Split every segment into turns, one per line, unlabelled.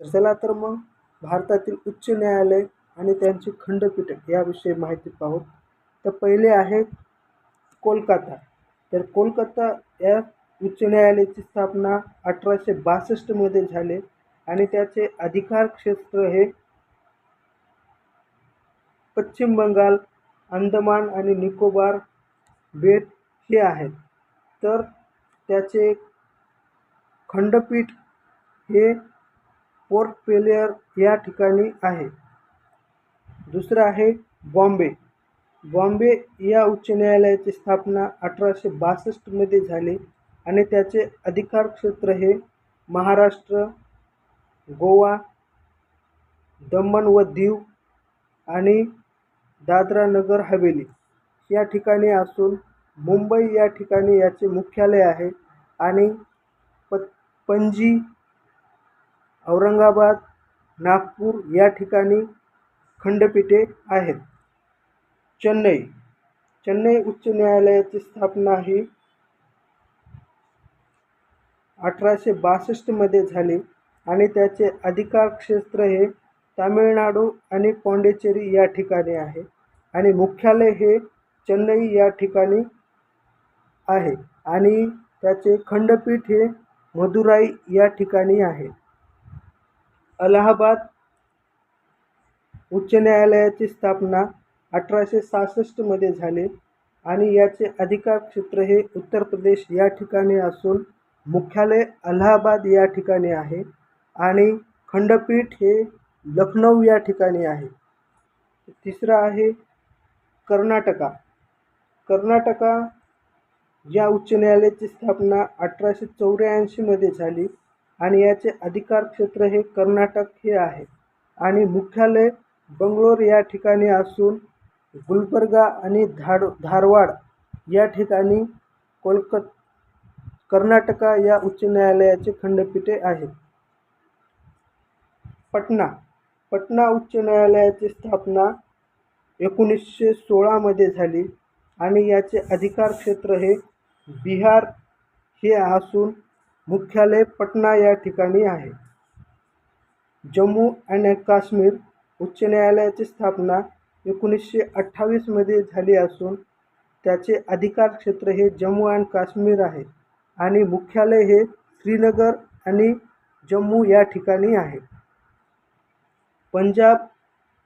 तर चला तर मग भारतातील उच्च न्यायालय आणि त्यांची खंडपीठ याविषयी माहिती पाहू. तर पहिले आहे कोलकाता. तर कोलकाता या उच्च न्यायालयाची स्थापना अठराशे बासष्टमध्ये झाले आणि त्याचे अधिकार क्षेत्र हे पश्चिम बंगाल अंदमान आणि निकोबार बेट हे आहेत. तर त्याचे खंडपीठ हे पोर्ट पेलेअर या ठिकाणी आहे. दुसरं आहे बॉम्बे. बॉम्बे या उच्च न्यायालयाची स्थापना अठराशे बासष्टमध्ये झाली आणि त्याचे अधिकार क्षेत्र हे महाराष्ट्र गोवा दमण व दीव आणि दादरा नगर हवेली या ठिकाणी असून मुंबई या ठिकाणी याचे मुख्यालय आहे आणि प पणजी औरंगाबाद नागपूर या ठिकाणी खंडपीठे आहेत. चेन्नई. चेन्नई उच्च न्यायालयाची स्थापना ही अठराशे बासष्टमध्ये झाली आणि त्याचे अधिकार क्षेत्र हे तामिळनाडू आणि पाँडेचेरी या ठिकाणी आहे आणि मुख्यालय हे चेन्नई या ठिकाणी आहे आणि त्याचे खंडपीठ हे मदुराई या ठिकाणी आहे. अलाहाबाद उच्च न्यायालयाची स्थापना अठराशे सहासष्टमध्ये झाली आणि याचे अधिकार क्षेत्र हे उत्तर प्रदेश या ठिकाणी असून मुख्यालय अलाहाबाद या ठिकाणी आहे आणि खंडपीठ हे लखनौ या ठिकाणी आहे. तिसरं आहे कर्नाटका. कर्नाटका या उच्च न्यायालयाची स्थापना अठराशे चौऱ्याऐंशीमध्ये झाली आणि याचे अधिकार क्षेत्र हे कर्नाटक हे आहे. आणि मुख्यालय बंगलोर या ठिकाणी असून गुलबर्गा आणि धाड धारवाड या ठिकाणी कोलकत कर्नाटका या उच्च न्यायालयाचे खंडपीठे आहेत. पटना पटना उच्च न्यायालयाची स्थापना एकोणीसशे सोळामध्ये झाली आणि याचे अधिकार क्षेत्र हे बिहार हे असून मुख्यालय पटना या ठिकाणी आहे. जम्मू अँड काश्मीर उच्च न्यायालयाची स्थापना एकोणीसशे अठ्ठावीसमध्ये झाली असून त्याचे अधिकार क्षेत्र हे जम्मू अँड काश्मीर आहे आणि मुख्यालय हे श्रीनगर आणि जम्मू या ठिकाणी आहे. पंजाब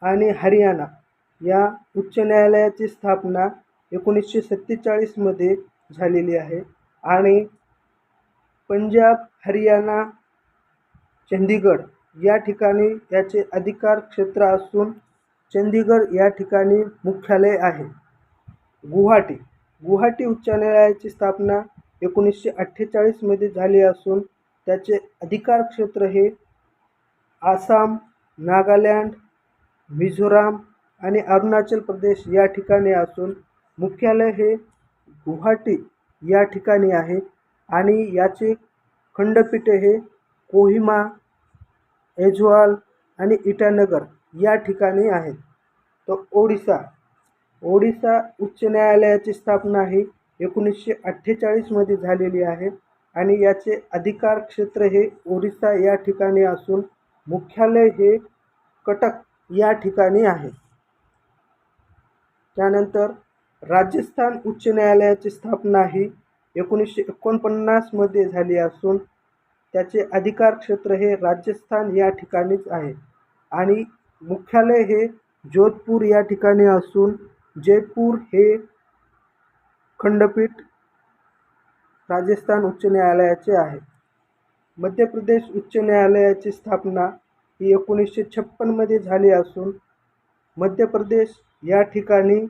आणि हरियाणा या उच्च न्यायालयाची स्थापना एकोणीसशे सत्तेचाळीसमध्ये झालेली आहे आणि पंजाब हरियाणा चंदीगड या ठिकाणी याचे अधिकार क्षेत्र असून चंदीगड या ठिकाणी मुख्यालय आहे. गुवाहाटी. गुवाहाटी उच्च न्यायालयाची स्थापना एकोणीसशे अठ्ठेचाळीसमध्ये झाली असून त्याचे अधिकार क्षेत्र हे आसाम नागालँड मिझोराम आणि अरुणाचल प्रदेश या ठिकाणी असून मुख्यालय हे गुवाहाटी या ठिकाणी आहे. आणि याचे खंडपीठे हे कोहिमा एजवाल आणि इटानगर या ठिकाणी आहेत. तर ओडिसा ओडिसा उच्च न्यायालयाची स्थापना ही एकोणीसशे अठ्ठेचाळीसमध्ये झालेली आहे आणि याचे अधिकार क्षेत्र हे ओडिसा या ठिकाणी असून मुख्यालय हे कटक या ठिकाणी आहे. त्यानंतर राजस्थान उच्च न्यायालयाची स्थापना ही एकोणीसशे एकोणपन्नासमध्ये झाली असून त्याचे अधिकार क्षेत्र हे राजस्थान या ठिकाणीच आहे. आणि मुख्यालय हे जोधपूर या ठिकाणी असून जयपूर हे खंडपीठ राजस्थान उच्च न्यायालयाचे आहे. मध्य प्रदेश उच्च न्यायालयाची स्थापना ही एकोणीसशे छप्पनमध्ये झाली असून मध्य प्रदेश या ठिकाणी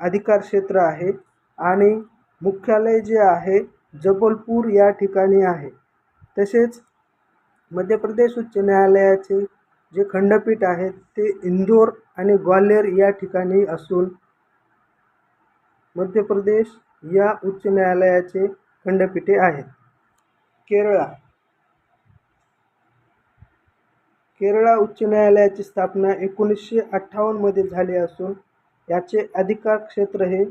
अधिकार क्षेत्र आहे. आणि मुख्यालय जे आहे जबलपूर या ठिकाणी आहे. तसेच मध्य प्रदेश उच्च न्यायालयाचे जे खंडपीठ आहेत ते इंदोर आणि ग्वाल्हेर या ठिकाणी असून मध्य प्रदेश या उच्च न्यायालयाचे खंडपीठे आहेत. केरळा. केरळा उच्च न्यायालयाची स्थापना एकोणीसशे अठ्ठावन्नमध्ये झाली असून याचे अधिकार क्षेत्र हे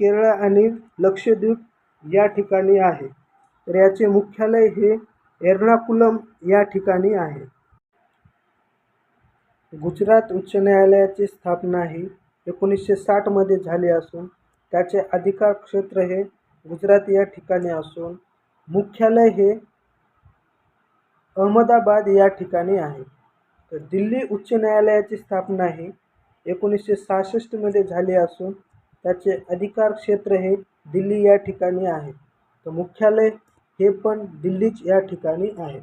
केरळ आणि लक्षद्वीप या ठिकाणी आहे. तर याचे मुख्यालय हे एर्नाकुलम या ठिकाणी आहे. गुजरात उच्च न्यायालयाची स्थापना ही एकोणीसशे साठमध्ये झाली असून त्याचे अधिकार क्षेत्र हे गुजरात या ठिकाणी असून मुख्यालय हे अहमदाबाद या ठिकाणी आहे. तर दिल्ली उच्च न्यायालयाची स्थापना ही एकोणीसशे सहासष्टमध्ये झाली असून त्याचे अधिकार क्षेत्र हे दिल्ली या ठिकाणी आहे. तर मुख्यालय हे पण दिल्लीच या ठिकाणी आहे.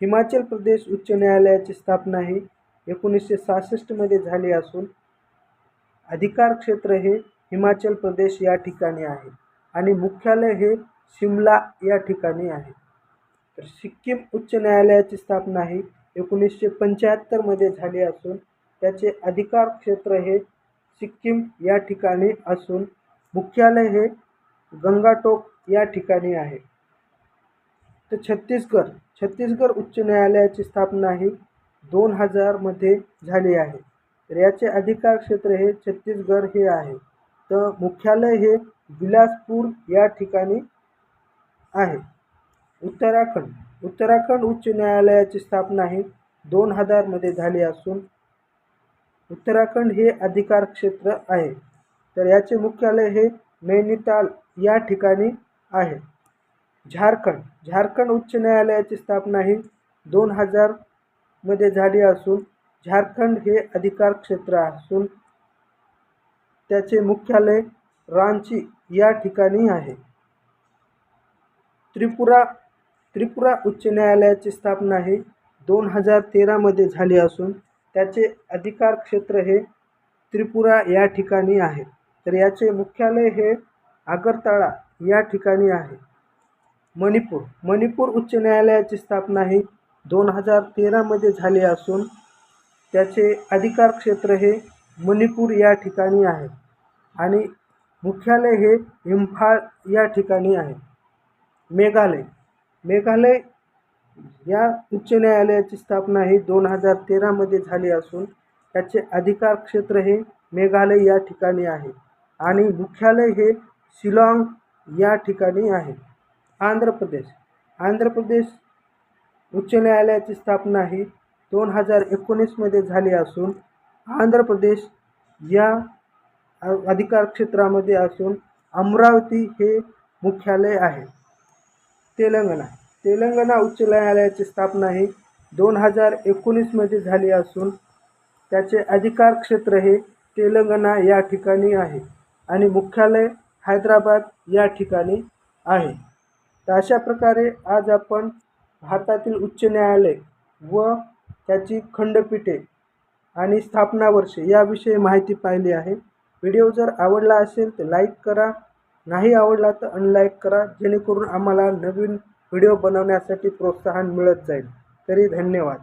हिमाचल प्रदेश उच्च न्यायालयाची स्थापना ही एकोणीसशे सहासष्टमध्ये झाली असून अधिकार क्षेत्र हे हिमाचल प्रदेश या ठिकाणी आहे आणि मुख्यालय हे शिमला या ठिकाणी आहे. तर सिक्कीम उच्च न्यायालयाची स्थापना ही एकोणीसशे पंच्याहत्तरमध्ये झाली असून त्याचे अधिकार क्षेत्र हे सिक्कीम या ठिकाणी असून मुख्यालय हे गंगाटोक या ठिकाणी आहे. तर छत्तीसगड छत्तीसगड उच्च न्यायालयाची स्थापना ही दोन हजारमध्ये झाली आहे. तर याचे अधिकार क्षेत्र हे छत्तीसगड हे आहे. तर मुख्यालय हे बिलासपूर या ठिकाणी आहे. उत्तराखंड उत्तराखंड उच्च न्यायालयाची स्थापना ही दोन हजारमध्ये झाली असून उत्तराखंड हे अधिकार क्षेत्र आहे. तर याचे मुख्यालय हे नैनिताल या ठिकाणी आहे. झारखंड. झारखंड उच्च न्यायालयाची स्थापना ही दोन हजारमध्ये झाली असून झारखंड हे अधिकार क्षेत्र असून त्याचे मुख्यालय रांची या ठिकाणी आहे. त्रिपुरा त्रिपुरा उच्च न्यायालयाची स्थापना ही दोन हजार तेरामध्ये झाली असून त्याचे अधिकार क्षेत्र हे त्रिपुरा या ठिकाणी आहे. तर याचे मुख्यालय हे आगरताळा या ठिकाणी आहे. मणिपूर. मणिपूर उच्च न्यायालयाची स्थापना ही दोन हजार तेरामध्ये झाली असून त्याचे अधिकार क्षेत्र हे मणिपूर या ठिकाणी आहे आणि मुख्यालय हे इम्फाळ या ठिकाणी आहे. मेघालय. मेघालय या उच्च न्यायालयाची स्थापना ही दोन हजार तेरामध्ये झाली असून त्याचे अधिकार क्षेत्र हे मेघालय या ठिकाणी आहे आणि मुख्यालय हे शिलाँग या ठिकाणी आहे. आंध्र प्रदेश. आंध्र प्रदेश उच्च न्यायालयाची स्थापना ही दोन हजार एकोणीसमध्ये झाली असून आंध्र प्रदेश या अधिकार क्षेत्रामध्ये असून अमरावती हे मुख्यालय आहे. तेलंगणा. तेलंगणा उच्च न्यायालयाची स्थापना ही दोन हजार एकोणीसमध्ये झाली असून त्याचे अधिकार क्षेत्र हे तेलंगणा या ठिकाणी आहे आणि मुख्यालय हैदराबाद या ठिकाणी आहे. तर अशा प्रकारे आज आपण भारतातील उच्च न्यायालय व त्याची खंडपीठे आणि स्थापना वर्षे याविषयी माहिती पाहिली आहे. व्हिडिओ जर आवडला असेल तर लाईक करा. नाही आवडला तर अनलाईक करा. जेणेकरून आम्हाला नवीन व्हिडिओ बनवण्यासाठी प्रोत्साहन मिळत जाईल. तरी धन्यवाद.